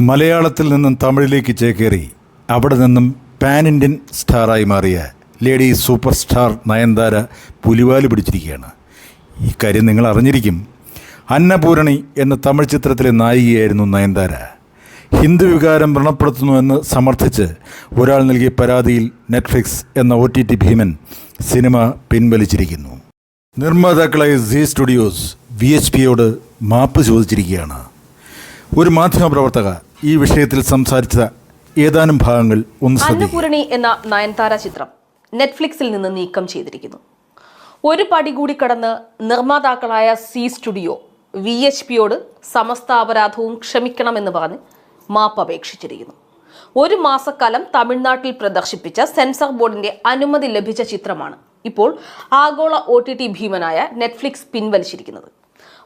മലയാളത്തിൽ നിന്നും തമിഴിലേക്ക് ചേക്കേറി. അവിടെ നിന്നും പാൻ ഇന്ത്യൻ സ്റ്റാറായി മാറിയ ലേഡി സൂപ്പർ സ്റ്റാർ നയൻതാര പുലിവാൽ പിടിച്ചിരിക്കുകയാണ്. ഇക്കാര്യം കാര്യം നിങ്ങൾ അറിഞ്ഞിരിക്കും. അന്നപൂരണി എന്ന തമിഴ് ചിത്രത്തിലെ നായികയായിരുന്നു നയൻതാര. ഹിന്ദു വികാരം വ്രണപ്പെടുത്തുന്നുവെന്ന് സമർത്ഥിച്ച് ഒരാൾ നൽകിയ പരാതിയിൽ നെറ്റ്ഫ്ലിക്സ് എന്ന ഒ ടി ടി ഭീമൻ സിനിമ പിൻവലിച്ചിരിക്കുന്നു. നിർമ്മാതാക്കളായ സി സ്റ്റുഡിയോസ് വി എച്ച് പിയോട് മാപ്പ് ചോദിച്ചിരിക്കുകയാണ്. ഒരു മാധ്യമപ്രവർത്തക ഈ വിഷയത്തിൽ സംസാരിച്ച ഏതാനും ഭാഗങ്ങൾ ഒന്ന് അന്നപൂരണി എന്ന നയൻതാര ചിത്രം നെറ്റ്ഫ്ലിക്സിൽ നിന്ന് നീക്കം ചെയ്തിരിക്കുന്നു. ഒരു പടി കൂടി കടന്ന് നിർമ്മാതാക്കളായ സി സ്റ്റുഡിയോ വി എച്ച് പിയോട് സമസ്ത അപരാധവും ക്ഷമിക്കണമെന്ന് പറഞ്ഞ് മാപ്പ് അപേക്ഷിച്ചിരിക്കുന്നു. ഒരു മാസക്കാലം തമിഴ്നാട്ടിൽ പ്രദർശിപ്പിച്ച സെൻസർ ബോർഡിന്റെ അനുമതി ലഭിച്ച ചിത്രമാണ് ഇപ്പോൾ ആഗോള ഒ ടി ടി ഭീമനായ നെറ്റ്ഫ്ലിക്സ് പിൻവലിച്ചിരിക്കുന്നത്.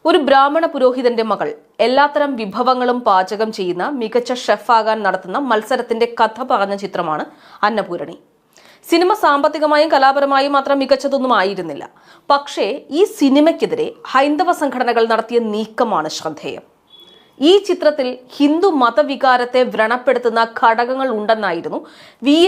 ഒരു ബ്രാഹ്മണ പുരോഹിതന്റെ മകൾ. എല്ലാത്തരം വിഭവങ്ങളും പാചകം ചെയ്യുന്ന മികച്ച ഷെഫാകാൻ നടത്തുന്ന മത്സരത്തിന്റെ കഥ പറഞ്ഞ ചിത്രമാണ് അന്നപൂരണി. സിനിമ സാമ്പത്തികമായും കലാപരമായും മാത്രം മികച്ചതൊന്നും ആയിരുന്നില്ല. പക്ഷേ ഈ സിനിമയ്ക്കെതിരെ ഹൈന്ദവ സംഘടനകൾ നടത്തിയ നീക്കമാണ് ശ്രദ്ധേയം. ഈ ചിത്രത്തിൽ ഹിന്ദു മതവികാരത്തെ വ്രണപ്പെടുത്തുന്ന ഘടകങ്ങൾ ഉണ്ടെന്നായിരുന്നു വി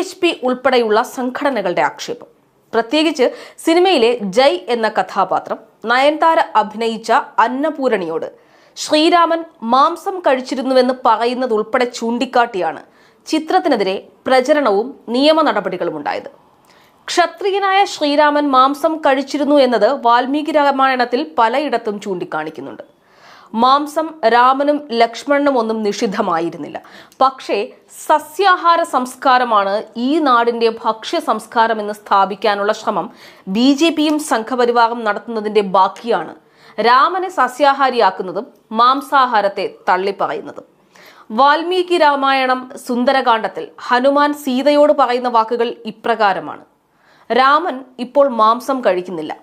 ഉൾപ്പെടെയുള്ള സംഘടനകളുടെ ആക്ഷേപം. പ്രത്യേകിച്ച് സിനിമയിലെ ജയ് എന്ന കഥാപാത്രം നയൻതാര അഭിനയിച്ച അന്നപൂരണിയോട് ശ്രീരാമൻ മാംസം കഴിച്ചിരുന്നുവെന്ന് പറയുന്നതുൾപ്പെടെ ചൂണ്ടിക്കാട്ടിയാണ് ചിത്രത്തിനെതിരെ പ്രചരണവും നിയമ നടപടികളും ഉണ്ടായത് ക്ഷത്രിയനായ ശ്രീരാമൻ മാംസം കഴിച്ചിരുന്നു എന്നത് വാൽമീകി രാമായണത്തിൽ പലയിടത്തും ചൂണ്ടിക്കാണിക്കുന്നുണ്ട്. മാംസം രാമനും ലക്ഷ്മണനും ഒന്നും നിഷിദ്ധമായിരുന്നില്ല. പക്ഷേ സസ്യാഹാര സംസ്കാരമാണ് ഈ നാടിന്റെ ഭക്ഷ്യ സംസ്കാരം എന്ന് സ്ഥാപിക്കാനുള്ള ശ്രമം ബി ജെ പിയും സംഘപരിവാറും നടത്തുന്നതിന്റെ ബാക്കിയാണ്. രാമനെ സസ്യാഹാരിയാക്കുന്നതും മാംസാഹാരത്തെ തള്ളിപ്പറയുന്നതും. വാൽമീകി രാമായണം സുന്ദരകാന്ഡത്തിൽ ഹനുമാൻ സീതയോട് പറയുന്ന വാക്കുകൾ ഇപ്രകാരമാണ്. രാമൻ ഇപ്പോൾ മാംസം കഴിക്കുന്നില്ല.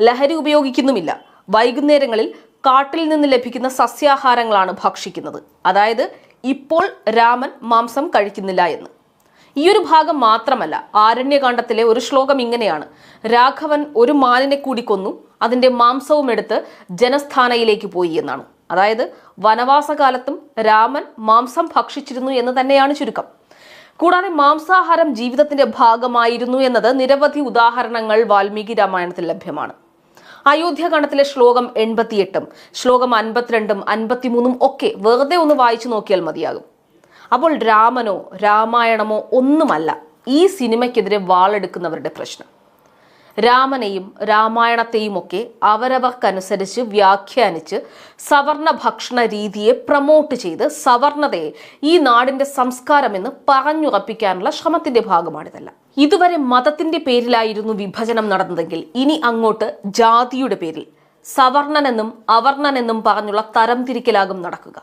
ലഹരി ഉപയോഗിക്കുന്നുമില്ല. വൈകുന്നേരങ്ങളിൽ കാട്ടിൽ നിന്ന് ലഭിക്കുന്ന സസ്യാഹാരങ്ങളാണ് ഭക്ഷിക്കുന്നത്. അതായത് ഇപ്പോൾ രാമൻ മാംസം കഴിക്കുന്നില്ല എന്ന്. ഈ ഒരു ഭാഗം മാത്രമല്ല ആരണ്യകാന്ഡത്തിലെ ഒരു ശ്ലോകം ഇങ്ങനെയാണ്. രാഘവൻ ഒരു മാനിനെ കൂടി കൊന്നു അതിന്റെ മാംസവും എടുത്ത് ജനസ്ഥാനയിലേക്ക് പോയി എന്നാണ്. അതായത് വനവാസകാലത്തും രാമൻ മാംസം ഭക്ഷിച്ചിരുന്നു എന്ന് തന്നെയാണ് ചുരുക്കം. കൂടാതെ മാംസാഹാരം ജീവിതത്തിന്റെ ഭാഗമായിരുന്നു എന്നത് നിരവധി ഉദാഹരണങ്ങൾ വാൽമീകി രാമായണത്തിൽ ലഭ്യമാണ്. അയോധ്യാകാന്ഡത്തിലെ ശ്ലോകം എൺപത്തിയെട്ടും ശ്ലോകം അൻപത്തിരണ്ടും അൻപത്തിമൂന്നും ഒക്കെ വെറുതെ ഒന്ന് വായിച്ചു നോക്കിയാൽ മതിയാകും. അപ്പോൾ രാമനോ രാമായണമോ ഒന്നുമല്ല ഈ സിനിമയ്ക്കെതിരെ വാളെടുക്കുന്നവരുടെ പ്രശ്നം. രാമനെയും രാമായണത്തെയും ഒക്കെ അവരവർക്കനുസരിച്ച് വ്യാഖ്യാനിച്ച് സവർണ ഭക്ഷണ രീതിയെ പ്രമോട്ട് ചെയ്ത് സവർണതയെ ഈ നാടിന്റെ സംസ്കാരമെന്ന് പറഞ്ഞുറപ്പിക്കാനുള്ള ശ്രമത്തിന്റെ ഭാഗമാണിതല്ല. ഇതുവരെ മതത്തിന്റെ പേരിലായിരുന്നു വിഭജനം നടന്നതെങ്കിൽ ഇനി അങ്ങോട്ട് ജാതിയുടെ പേരിൽ സവർണനെന്നും അവർണനെന്നും പറഞ്ഞുള്ള തരംതിരിക്കലാകും നടക്കുക.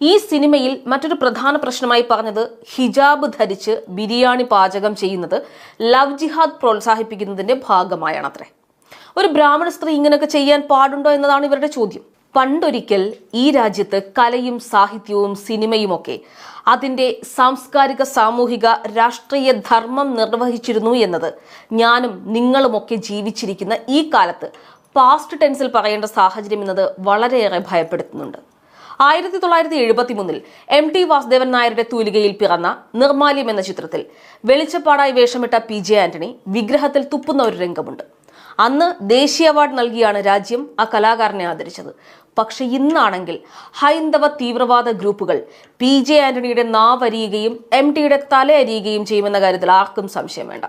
ഈ സിനിമയിൽ മറ്റൊരു പ്രധാന പ്രശ്നമായി പറഞ്ഞത് ഹിജാബ് ധരിച്ച് ബിരിയാണി പാചകം ചെയ്യുന്നത് ലവ് ജിഹാദ് പ്രോത്സാഹിപ്പിക്കുന്നതിന്റെ ഭാഗമായാണത്രേ. ഒരു ബ്രാഹ്മണ സ്ത്രീ ഇങ്ങനെയൊക്കെ ചെയ്യാൻ പാടുണ്ടോ എന്നതാണ് ഇവരുടെ ചോദ്യം. പണ്ടൊരിക്കൽ ഈ രാജ്യത്ത് കലയും സാഹിത്യവും സിനിമയുമൊക്കെ അതിന്റെ സാംസ്കാരിക സാമൂഹിക രാഷ്ട്രീയ ധർമ്മം നിർവഹിച്ചിരുന്നു എന്നത് ഞാനും നിങ്ങളുമൊക്കെ ജീവിച്ചിരിക്കുന്ന ഈ കാലത്ത് പാസ്റ്റ് ടെൻസിൽ പറയേണ്ട സാഹചര്യം എന്നത് വളരെയേറെ ഭയപ്പെടുത്തുന്നുണ്ട്. ആയിരത്തി തൊള്ളായിരത്തി എഴുപത്തി മൂന്നിൽ എം ടി വാസുദേവൻ നായരുടെ തൂലികയിൽ പിറന്ന നിർമാല്യം എന്ന ചിത്രത്തിൽ വെളിച്ചപ്പാടായി വേഷമിട്ട പി ജെ ആന്റണി വിഗ്രഹത്തിൽ തുപ്പുന്ന ഒരു രംഗമുണ്ട്. അന്ന് ദേശീയ അവാർഡ് നൽകിയാണ് രാജ്യം ആ കലാകാരനെ ആദരിച്ചത്. പക്ഷെ ഇന്നാണെങ്കിൽ ഹൈന്ദവ തീവ്രവാദ ഗ്രൂപ്പുകൾ പി ജെ ആന്റണിയുടെ നാവരിയുകയും എം ടിയുടെ തല അരിയുകയും ചെയ്യുമെന്ന കാര്യത്തിൽ ആർക്കും സംശയം വേണ്ട.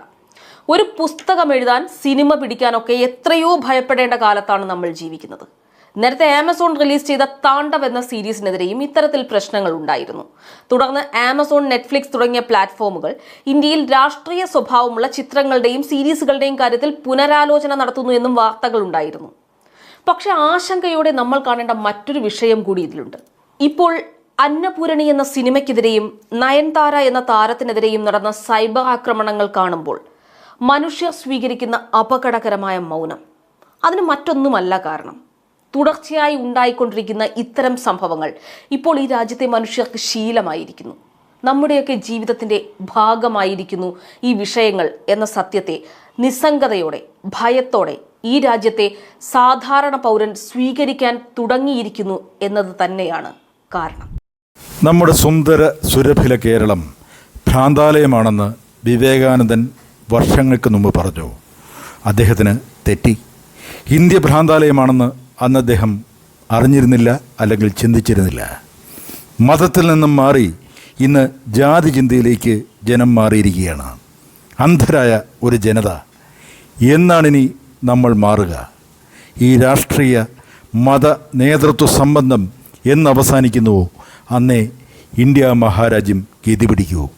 ഒരു പുസ്തകം എഴുതാൻ സിനിമ പിടിക്കാനൊക്കെ എത്രയോ ഭയപ്പെടേണ്ട കാലത്താണ് നമ്മൾ ജീവിക്കുന്നത്. നേരത്തെ ആമസോൺ റിലീസ് ചെയ്ത താണ്ഡവ് എന്ന സീരീസിനെതിരെയും ഇത്തരത്തിൽ പ്രശ്നങ്ങൾ ഉണ്ടായിരുന്നു. തുടർന്ന് ആമസോൺ നെറ്റ്ഫ്ലിക്സ് തുടങ്ങിയ പ്ലാറ്റ്ഫോമുകൾ ഇന്ത്യയിൽ രാഷ്ട്രീയ സ്വഭാവമുള്ള ചിത്രങ്ങളുടെയും സീരീസുകളുടെയും കാര്യത്തിൽ പുനരാലോചന നടത്തുന്നു എന്നും വാർത്തകൾ ഉണ്ടായിരുന്നു. പക്ഷേ ആശങ്കയോടെ നമ്മൾ കാണേണ്ട മറ്റൊരു വിഷയം കൂടി ഇതിലുണ്ട്. ഇപ്പോൾ അന്നപൂരണി എന്ന സിനിമയ്ക്കെതിരെയും നയൻതാര എന്ന താരത്തിനെതിരെയും നടന്ന സൈബർ ആക്രമണങ്ങൾ കാണുമ്പോൾ മനുഷ്യർ സ്വീകരിക്കുന്ന അപകടകരമായ മൗനം. അതിന് മറ്റൊന്നുമല്ല കാരണം. തുടർച്ചയായി ഉണ്ടായിക്കൊണ്ടിരിക്കുന്ന ഇത്തരം സംഭവങ്ങൾ ഇപ്പോൾ ഈ രാജ്യത്തെ മനുഷ്യർക്ക് ശീലമായിരിക്കുന്നു. നമ്മുടെയൊക്കെ ജീവിതത്തിന്റെ ഭാഗമായിരിക്കുന്നു ഈ വിഷയങ്ങൾ എന്ന സത്യത്തെ നിസ്സംഗതയോടെ ഭയത്തോടെ ഈ രാജ്യത്തെ സാധാരണ പൗരൻ സ്വീകരിക്കാൻ തുടങ്ങിയിരിക്കുന്നു എന്നത് തന്നെയാണ് കാരണം. നമ്മുടെ സുന്ദര സുരഭില കേരളം ഭ്രാന്താലയമാണെന്ന് വിവേകാനന്ദൻ വർഷങ്ങൾക്ക് മുമ്പ് പറഞ്ഞു. അദ്ദേഹത്തിന് തെറ്റി. ഇന്ത്യ ഭ്രാന്താലയമാണെന്ന് അന്ന് അദ്ദേഹം അറിഞ്ഞിരുന്നില്ല അല്ലെങ്കിൽ ചിന്തിച്ചിരുന്നില്ല. മതത്തിൽ നിന്നും മാറി ഇന്ന് ജാതി ചിന്തയിലേക്ക് ജനം മാറിയിരിക്കുകയാണ്. അന്ധരായ ഒരു ജനത. എന്നാണിനി നമ്മൾ മാറുക? ഈ രാഷ്ട്രീയ മത നേതൃത്വ സംബന്ധം എന്നവസാനിക്കുന്നുവോ അന്നേ ഇന്ത്യ മഹാരാജ്യം ഗതി പിടിക്കൂ.